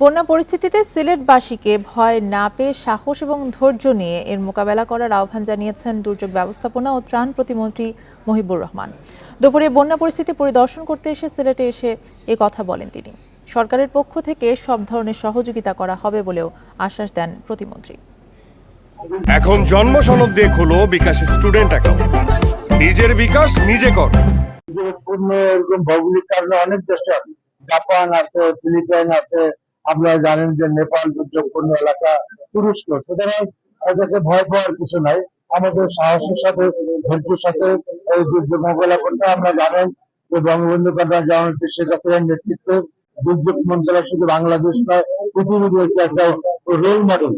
বন্যা পরিস্থিতিতে সিলেটবাসীকে ভয় না পেয়ে সাহস এবং ধৈর্য নিয়ে এর মোকাবেলা করার আহ্বান জানিয়েছেন দুর্যোগ ব্যবস্থাপনা ও ত্রাণ প্রতিমন্ত্রী মহিবুর রহমান। দুপুরে বন্যা পরিস্থিতি পরিদর্শন করতে এসে সিলেটে এসে এ কথা বলেন তিনি। সরকারের পক্ষ থেকে সব ধরনের সহযোগিতা করা হবে বলেও আশ্বাস দেন প্রতিমন্ত্রী। এখন জন্ম সনদ দিয়ে খোলো বিকাশ স্টুডেন্ট অ্যাকাউন্ট। নিজের বিকাশ নিজে কর। এরকম ভৌগোলিক কারণে অনেক দেশ জাপান আছে ফিলিপাইন আছে আপনারা জানেন যে নেপাল দুর্যোগপূর্ণ এলাকা তুরস্ক। সুতরাং এটাকে ভয় পাওয়ার কিছু নাই। আমাদের সাহসের সাথে, ধৈর্যের সাথে এই দুর্যোগ মোকাবেলা করতে আমরা জানেন যে বঙ্গবন্ধু কন্যা জননেত্রী শেখ হাসিনার নেতৃত্বে দুর্যোগ মন্ত্রণালয় শুধু বাংলাদেশ নয়, পৃথিবীর একটা রোল মডেল